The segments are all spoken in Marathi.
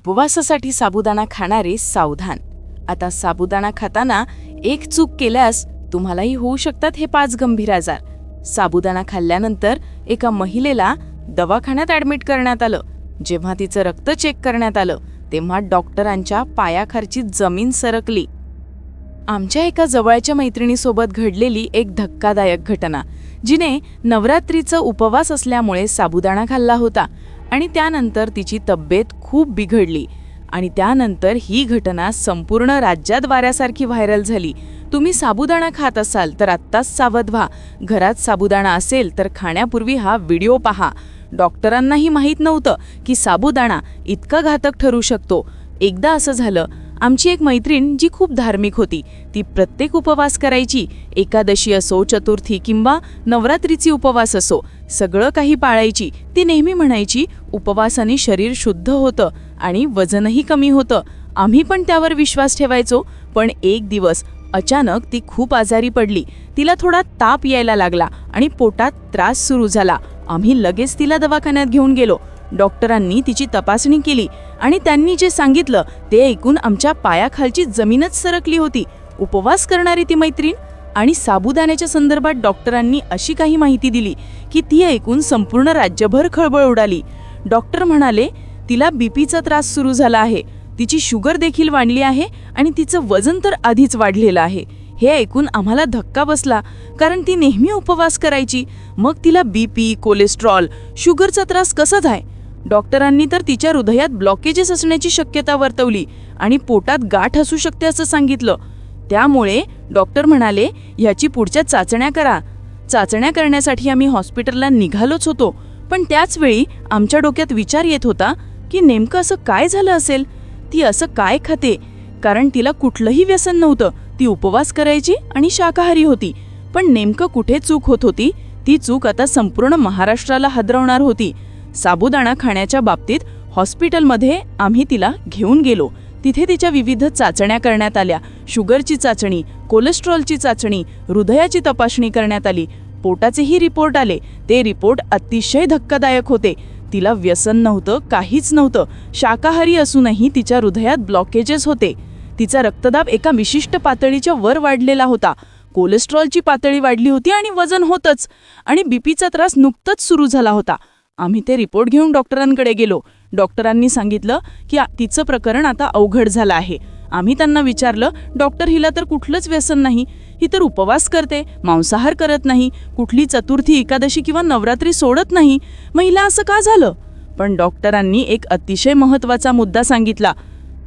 उपवासासाठी साबुदाणा खाणारे सावधान. आता साबुदाणा खाताना एक चूक केल्यास तुम्हालाही होऊ शकतात हे पाच गंभीर आजार. साबुदाणा खाल्ल्यानंतर एका महिलेला दवाखान्यात ॲडमिट करण्यात आलं. जेव्हा तिचं रक्त चेक करण्यात आलं तेव्हा डॉक्टरांच्या पायाखालची जमीन सरकली. आमच्या एका जवळच्या मैत्रिणीसोबत घडलेली एक धक्कादायक घटना जिने नवरात्रीचा उपवास असल्यामुळे साबुदाणा खाल्ला होता. आणि त्यानंतर तिची तब्येत खूप बिघडली. आणि त्यानंतर ही घटना संपूर्ण राज्यात वाऱ्यासारखी व्हायरल झाली. तुम्ही साबुदाणा खात असाल तर आत्ताच सावध व्हा. घरात साबुदाणा असेल तर खाण्यापूर्वी हा व्हिडिओ पहा. डॉक्टरांनाही माहीत नव्हतं की साबुदाणा इतका घातक ठरू शकतो. एकदा असं झालं आमची एक मैत्रीण जी खूप धार्मिक होती ती प्रत्येक उपवास करायची. एकादशी असो चतुर्थी किंवा नवरात्रीची उपवास असो सगळं काही पाळायची ती नेहमी म्हणायची उपवासाने शरीर शुद्ध होतं आणि वजनही कमी होतं. आम्ही पण त्यावर विश्वास ठेवायचो पण एक दिवस अचानक ती खूप आजारी पडली. तिला थोडा ताप यायला लागला आणि पोटात त्रास सुरू झाला. आम्ही लगेच तिला दवाखान्यात घेऊन गेलो. डॉक्टरांनी तिची तपासणी केली आणि त्यांनी जे सांगितलं ते ऐकून आमच्या पायाखालची जमीनच सरकली होती. उपवास करणारी ती मैत्रीण आणि साबुदाण्याच्या संदर्भात डॉक्टरांनी अशी काही माहिती दिली की ती ऐकून संपूर्ण राज्यभर खळबळ उडाली. डॉक्टर म्हणाले तिला बीपीचा त्रास सुरू झाला आहे. तिची शुगर देखील वाढली आहे आणि तिचं वजन तर आधीच वाढलेलं आहे. हे ऐकून आम्हाला धक्का बसला कारण ती नेहमी उपवास करायची. मग तिला बीपी कोलेस्ट्रॉल शुगरचा त्रास कसा जाय डॉक्टरांनी तर तिच्या हृदयात ब्लॉकेजेस असण्याची शक्यता वर्तवली आणि पोटात गाठ असू शकते असं सांगितलं. त्यामुळे डॉक्टर म्हणाले ह्याची पुढच्या चाचण्या करा. चाचण्या करण्यासाठी आम्ही हॉस्पिटलला निघालोच होतो पण त्याचवेळी आमच्या डोक्यात विचार येत होता की नेमकं असं काय झालं असेल? ती असं काय खाते? कारण तिला कुठलंही व्यसन नव्हतं. ती उपवास करायची आणि शाकाहारी होती. पण नेमकं कुठे चूक होत होती? ती चूक आता संपूर्ण महाराष्ट्राला हादरवणार होती. साबुदाणा खाण्याच्या बाबतीत हॉस्पिटलमध्ये आम्ही तिला घेऊन गेलो. तिथे तिच्या विविध चाचण्या करण्यात आल्या. शुगरची चाचणी कोलेस्ट्रॉलची चाचणी हृदयाची तपासणी करण्यात आली. पोटाचेही रिपोर्ट आले. ते रिपोर्ट अतिशय धक्कादायक होते. तिला व्यसन नव्हतं काहीच नव्हतं. शाकाहारी असूनही तिच्या हृदयात ब्लॉकेजेस होते. तिचा रक्तदाब एका विशिष्ट पातळीच्या वर वाढलेला होता. कोलेस्ट्रॉलची पातळी वाढली होती आणि वजन होतंच. आणि बीपीचा त्रास नुकताच सुरू झाला होता. आम्ही ते रिपोर्ट घेऊन डॉक्टरांकडे गेलो. डॉक्टरांनी सांगितलं की तिचं प्रकरण आता अवघड झालं आहे. आम्ही त्यांना विचारलं डॉक्टर हिला तर कुठलंच व्यसन नाही. ही तर उपवास करते मांसाहार करत नाही कुठली चतुर्थी एकादशी किंवा नवरात्री सोडत नाही. मग हिला असं का झालं? पण डॉक्टरांनी एक अतिशय महत्त्वाचा मुद्दा सांगितला.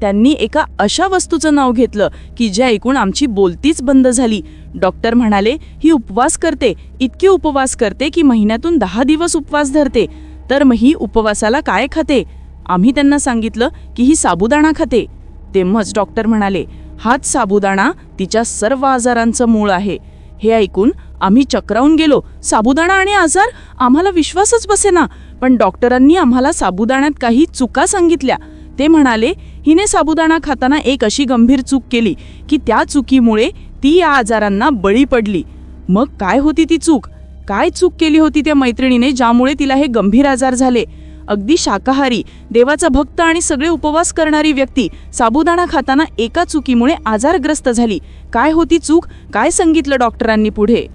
त्यांनी एका अशा वस्तूचं नाव घेतलं की ज्या ऐकून आमची बोलतीच बंद झाली. डॉक्टर म्हणाले ही उपवास करते इतके उपवास करते की महिन्यातून दहा दिवस उपवास धरते. तर मग ही उपवासाला काय खाते? आम्ही त्यांना सांगितलं की ही साबुदाणा खाते. तेव्हाच डॉक्टर म्हणाले हाच साबुदाणा तिच्या सर्व आजारांचं मूळ आहे. हे ऐकून आम्ही चक्रावून गेलो. साबुदाणा आणि आजार? आम्हाला विश्वासच बसेना. पण डॉक्टरांनी आम्हाला साबुदाण्यात काही चुका सांगितल्या. ते म्हणाले हिने साबुदाणा खाताना एक अशी गंभीर चूक केली की त्या चुकीमुळे ती या आजारांना बळी पडली. मग काय होती ती चूक? काय चूक केली होती त्या मैत्रिणीने ज्यामुळे तिला हे गंभीर आजार झाले? अगदी शाकाहारी देवाचा भक्त आणि सगळे उपवास करणारी व्यक्ती साबुदाणा खाताना एका चुकीमुळे आजारग्रस्त झाली. काय होती चूक? काय सांगितलं डॉक्टरांनी पुढे?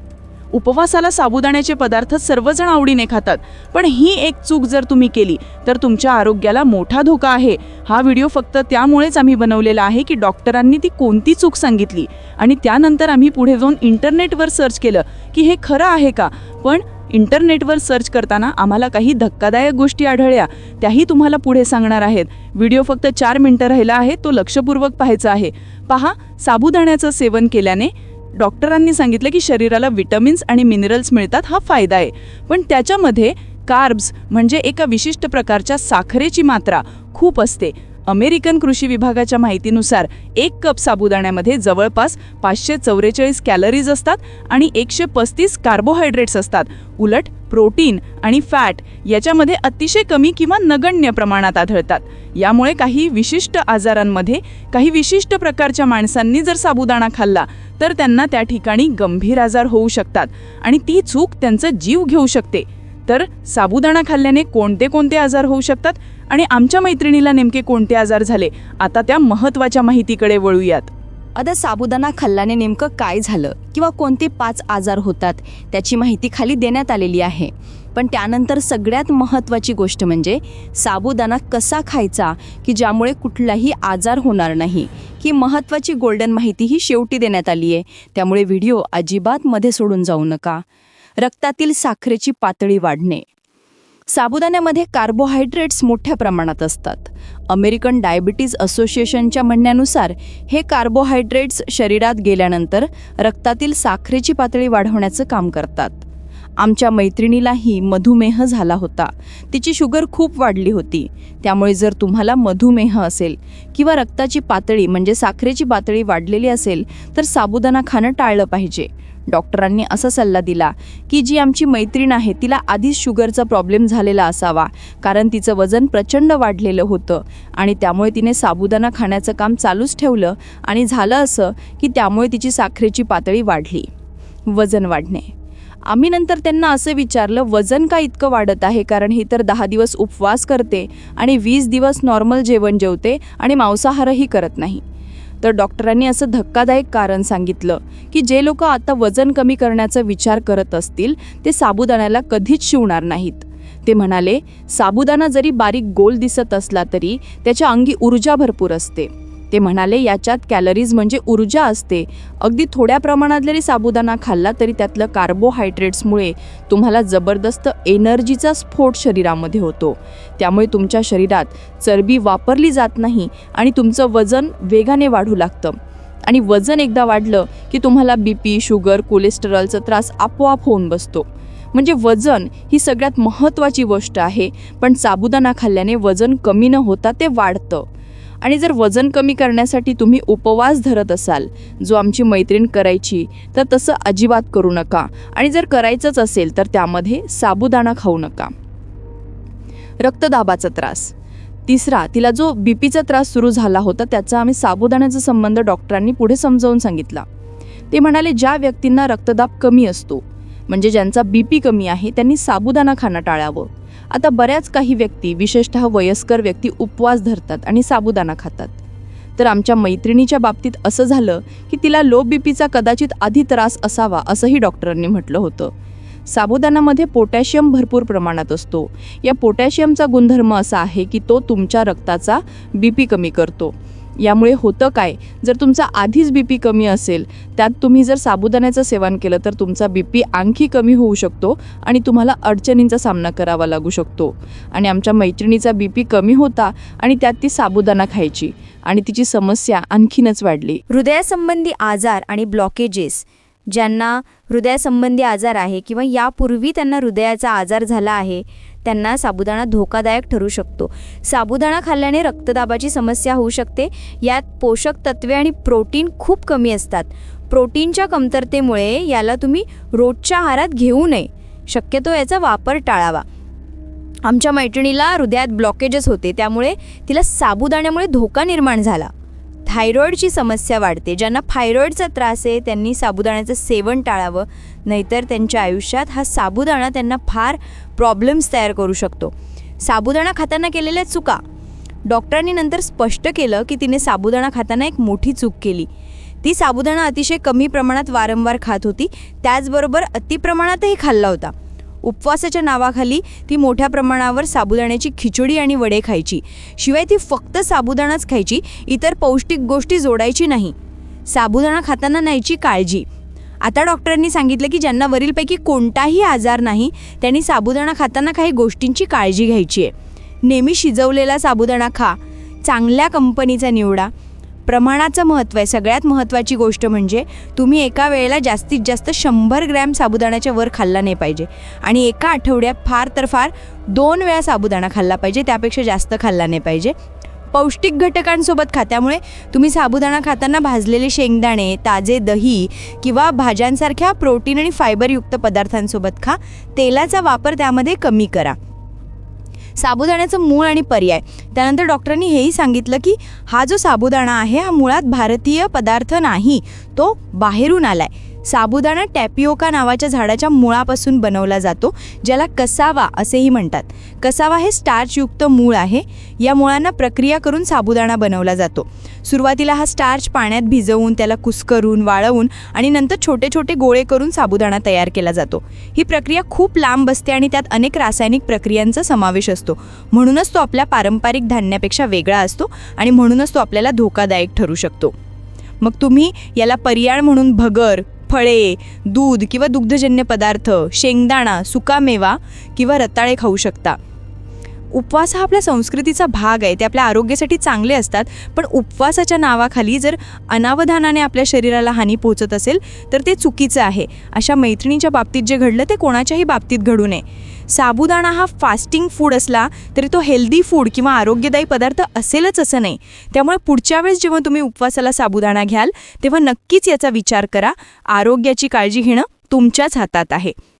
उपवासाला साबुदाण्याचे पदार्थ सर्वजण आवडीने खातात. पण ही एक चूक जर तुम्ही केली तर तुमच्या आरोग्याला मोठा धोका आहे. हा व्हिडिओ फक्त त्यामुळेच आम्ही बनवलेला आहे की डॉक्टरांनी ती कोणती चूक सांगितली. आणि त्यानंतर आम्ही पुढे जाऊन इंटरनेटवर सर्च केलं की हे खरं आहे का? पण इंटरनेटवर सर्च करताना आम्हाला काही धक्कादायक गोष्टी आढळल्या. त्याही तुम्हाला पुढे सांगणार आहेत. व्हिडिओ फक्त चार मिनटं राहिला आहे तो लक्षपूर्वक पाहायचा आहे. पहा साबुदाण्याचं सेवन केल्याने डॉक्टरांनी सांगितलं की शरीराला विटॅमिन्स आणि मिनरल्स मिळतात हा फायदा आहे. पण त्याच्यामध्ये कार्ब्स म्हणजे एका विशिष्ट प्रकारच्या साखरेची मात्रा खूप असते. अमेरिकन कृषी विभागाच्या माहितीनुसार एक कप साबुदाण्यामध्ये जवळपास पाचशे चौवेचाळीस कॅलरीज असतात आणि एकशे पस्तीस कार्बोहायड्रेट्स असतात. उलट प्रोटीन आणि फॅट याच्यामध्ये अतिशय कमी किंवा नगण्य प्रमाणात आढळतात. यामुळे काही विशिष्ट आजारांमध्ये काही विशिष्ट प्रकारच्या माणसांनी जर साबुदाणा खाल्ला तर त्यांना त्या ठिकाणी गंभीर आजार होऊ शकतात आणि ती चूक त्यांचा जीव घेऊ शकते. तर साबुदाणा खाल्ल्याने कोणते कोणते आजार होऊ शकतात? आणि आमच्या मैत्रिणीला नेमके कोणते आजार झाले आता त्या महत्त्वाच्या माहितीकडे वळूयात. आता साबुदाणा खाल्ल्याने नेमकं काय झालं किंवा कोणते पाच आजार होतात त्याची माहिती खाली देण्यात आलेली आहे. पण त्यानंतर सगळ्यात महत्त्वाची गोष्ट म्हणजे साबुदाणा कसा खायचा की ज्यामुळे कुठलाही आजार होणार नाही ही महत्त्वाची गोल्डन माहिती ही शेवटी देण्यात आली आहे त्यामुळे व्हिडिओ अजिबात मध्ये सोडून जाऊ नका. रक्तातील साखरेची पातळी वाढणे. साबुदाण्यामध्ये कार्बोहायड्रेट्स मोठ्या प्रमाणात असतात. अमेरिकन डायबिटीज असोसिएशनच्या म्हणण्यानुसार हे कार्बोहायड्रेट्स शरीरात गेल्यानंतर रक्तातील साखरेची पातळी वाढवण्याचं काम करतात. आमच्या मैत्रिणीलाही मधुमेह झाला होता. तिची शुगर खूप वाढली होती. त्यामुळे जर तुम्हाला मधुमेह असेल किंवा रक्ताची पातळी म्हणजे साखरेची पातळी वाढलेली असेल तर साबुदाणा खाणं टाळलं पाहिजे. डॉक्टरांनी असा सल्ला दिला की जी आमची मैत्रीण आहे तिला आधीच शुगरचा प्रॉब्लेम झालेला असावा कारण तिचं वजन प्रचंड वाढलेलं होतं आणि त्यामुळे तिने साबुदाणा खाण्याचं काम चालूच ठेवलं आणि झालं असं की त्यामुळे तिची साखरेची पातळी वाढली. वजन वाढणे. आम्ही नंतर त्यांना असं विचारलं वजन का इतकं वाढत आहे? कारण ही तर दहा दिवस उपवास करते आणि वीस दिवस नॉर्मल जेवण जेवते आणि मांसाहारही करत नाही. तर डॉक्टरांनी असं धक्कादायक कारण सांगितलं की जे लोक आता वजन कमी करण्याचा विचार करत असतील ते साबुदाण्याला कधीच शिवणार नाहीत. ते म्हणाले साबुदाणा जरी बारीक गोल दिसत असला तरी त्याच्या अंगी ऊर्जा भरपूर असते. ते म्हणाले याच्यात कॅलरीज म्हणजे ऊर्जा असते. अगदी थोड्या प्रमाणात जरी साबुदाणा खाल्ला तरी त्यातलं कार्बोहायड्रेट्समुळे तुम्हाला जबरदस्त एनर्जीचा स्फोट शरीरामध्ये होतो. त्यामुळे तुमच्या शरीरात चरबी वापरली जात नाही आणि तुमचं वजन वेगाने वाढू लागतं. आणि वजन एकदा वाढलं की तुम्हाला बी पी शुगर कोलेस्टेरॉलचा त्रास आपोआप होऊन बसतो. म्हणजे वजन ही सगळ्यात महत्त्वाची गोष्ट आहे पण साबुदाणा खाल्ल्याने वजन कमी न होता ते वाढतं. आणि जर वजन कमी करण्यासाठी तुम्ही उपवास धरत असाल जो आमची मैत्रीण करायची तर तसं अजिबात करू नका. आणि जर करायचंच असेल तर त्यामध्ये साबुदाणा खाऊ नका. रक्तदाबाचा त्रास. तिसरा तिला जो बीपीचा त्रास सुरू झाला होता त्याचा आम्ही साबुदाण्याचा संबंध डॉक्टरांनी पुढे समजावून सांगितला. ते म्हणाले ज्या व्यक्तींना रक्तदाब कमी असतो म्हणजे ज्यांचा बीपी कमी आहे त्यांनी साबुदाणा खाणं टाळावं. आता बऱ्याच काही व्यक्ती विशेषतः वयस्कर व्यक्ती उपवास धरतात आणि साबुदाणा खातात. तर आमच्या मैत्रिणीच्या बाबतीत असं झालं की तिला लो बीपीचा कदाचित आधी त्रास असावा असंही डॉक्टरांनी म्हटलं होतं. साबुदाणामध्ये पोटॅशियम भरपूर प्रमाणात असतो. या पोटॅशियमचा गुणधर्म असा आहे की तो तुमच्या रक्ताचा बीपी कमी करतो. यामुळे होतं काय? जर तुमचा आधीच बी पी कमी असेल त्यात तुम्ही जर साबुदाण्याचं सेवन केलं तर तुमचा बी पी आणखी कमी होऊ शकतो आणि तुम्हाला अडचणींचा सामना करावा लागू शकतो. आणि आमच्या मैत्रिणीचा बी पी कमी होता आणि त्यात ती साबुदाणा खायची आणि तिची समस्या आणखीनच वाढली. हृदयासंबंधी आजार आणि ब्लॉकेजेस ज्यांना हृदयासंबंधी आजार आहे किंवा यापूर्वी त्यांना हृदयाचा आजार झाला आहे त्यांना साबुदाणा धोकादायक ठरू शकतो. साबुदाणा खाल्ल्याने रक्तदाबाची समस्या होऊ शकते. यात पोषक तत्वे आणि प्रोटीन खूप कमी असतात. प्रोटीनच्या कमतरतेमुळे याला तुम्ही रोजच्या आहारात घेऊ नये. शक्यतो याचा वापर टाळावा. आमच्या मैत्रिणीला हृदयात ब्लॉकेजेस होते त्यामुळे तिला साबुदाण्यामुळे धोका निर्माण झाला. थायरॉईडची समस्या वाढते. ज्यांना थायरॉईडचा त्रास आहे त्यांनी साबुदाण्याचं सेवन टाळावं नाहीतर त्यांच्या आयुष्यात हा साबुदाणा त्यांना फार प्रॉब्लेम्स तयार करू शकतो. साबुदाणा खाताना केलेल्या चुका. डॉक्टरांनी नंतर स्पष्ट केलं की तिने साबुदाणा खाताना एक मोठी चूक केली. ती साबुदाणा अतिशय कमी प्रमाणात वारंवार खात होती. त्याचबरोबर अतिप्रमाणातही खाल्ला होता. उपवासाच्या नावाखाली ती मोठ्या प्रमाणावर साबुदाण्याची खिचडी आणि वडे खायची. शिवाय ती फक्त साबुदाणाच खायची इतर पौष्टिक गोष्टी जोडायची नाही. साबुदाणा खाताना न्यायची काळजी. आता डॉक्टरांनी सांगितलं की ज्यांना वरीलपैकी कोणताही आजार नाही त्यांनी साबुदाणा खाताना काही गोष्टींची काळजी घ्यायची आहे. नेहमी शिजवलेला साबुदाणा खा. चांगल्या कंपनीचा निवडा. प्रमाणाचं महत्त्व आहे. सगळ्यात महत्त्वाची गोष्ट म्हणजे तुम्ही एका वेळेला जास्तीत जास्त शंभर ग्रॅम साबुदाण्याच्या वर खाल्ला नाही पाहिजे. आणि एका आठवड्यात फार तर फार दोन वेळा साबुदाणा खाल्ला पाहिजे त्यापेक्षा जास्त खाल्ला नाही पाहिजे. पौष्टिक घटकांसोबत खात्यामुळे तुम्ही साबुदाणा खाताना भाजलेले शेंगदाणे ताजे दही किंवा भाज्यांसारख्या प्रोटीन आणि फायबरयुक्त पदार्थांसोबत खा. तेलाचा वापर त्यामध्ये कमी करा. साबुदाण्याचं मूळ आणि पर्याय. त्यानंतर डॉक्टरांनी हेही सांगितलं की हा जो साबुदाणा आहे हा मुळात भारतीय पदार्थ नाही तो बाहेरून आला आहे साबुदाणा टॅपिओका नावाच्या झाडाच्या मुळापासून बनवला जातो ज्याला कसावा असेही म्हणतात. कसावा हे स्टार्चयुक्त मूळ आहे. या मुळांना प्रक्रिया करून साबुदाणा बनवला जातो. सुरुवातीला हा स्टार्च पाण्यात भिजवून त्याला कुस्करून वाळवून आणि नंतर छोटे छोटे गोळे करून साबुदाणा तयार केला जातो. ही प्रक्रिया खूप लांब असते आणि त्यात अनेक रासायनिक प्रक्रियांचा समावेश असतो. म्हणूनच तो आपल्या पारंपरिक धान्यापेक्षा वेगळा असतो आणि म्हणूनच तो आपल्याला धोकादायक ठरू शकतो. मग तुम्ही याला पर्याय म्हणून भगर फळे दूध किंवा दुग्धजन्य पदार्थ शेंगदाणा सुकामेवा किंवा रताळे खाऊ शकता. उपवास हा आपल्या संस्कृतीचा भाग आहे ते आपल्या आरोग्यासाठी चांगले असतात पण उपवासाच्या नावाखाली जर अनावधानाने आपल्या शरीराला हानी पोहोचत असेल तर ते चुकीचं आहे. अशा मैत्रिणीच्या बाबतीत जे घडलं ते कोणाच्याही बाबतीत घडू नये. साबुदाणा हा फास्टिंग फूड असला तरी तो हेल्दी फूड किंवा आरोग्यदायी पदार्थ असेलच असं नाही. त्यामुळे पुढच्या वेळेस जेव्हा तुम्ही उपवासाला साबुदाणा घ्याल तेव्हा नक्कीच याचा विचार करा. आरोग्याची काळजी घेणं तुमच्याच हातात आहे.